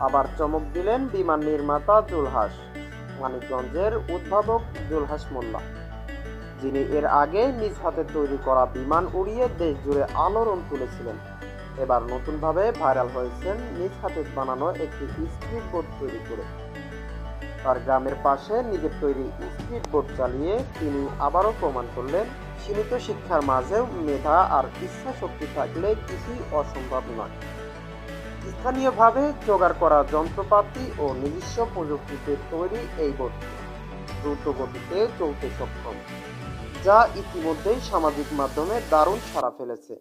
আবার চমক দিলেন বিমান নির্মাতা জুলহাস, মানিকগঞ্জের উদ্ভাবক জুলহাস মোল্লা। যিনি এর আগে নিজ হাতে তৈরি করা বিমান উড়িয়ে দেশ জুড়ে আলোড়ন তুলেছিলেন। এবার নতুনভাবে ভাইরাল হয়েছেন, নিজ হাতে বানানো একটি স্পিড বোট তৈরি করে। তার গ্রামের পাশে নিজের তৈরি স্পিড বোট চালিয়ে তিনি আবারও প্রমাণ করলেন, সীমিত শিক্ষার মাঝেও মেধা আর ইচ্ছা শক্তি থাকলে কিছুই অসম্ভব নয়। স্থানীয়ভাবে জোগাড় করা যন্ত্রপাতি ও নিজস্ব প্রযুক্তিতে তৈরি এই বোটটি দ্রুত গতিতে চলতে সক্ষম, যা ইতিমধ্যেই সামাজিক মাধ্যমে দারুণ সাড়া ফেলেছে।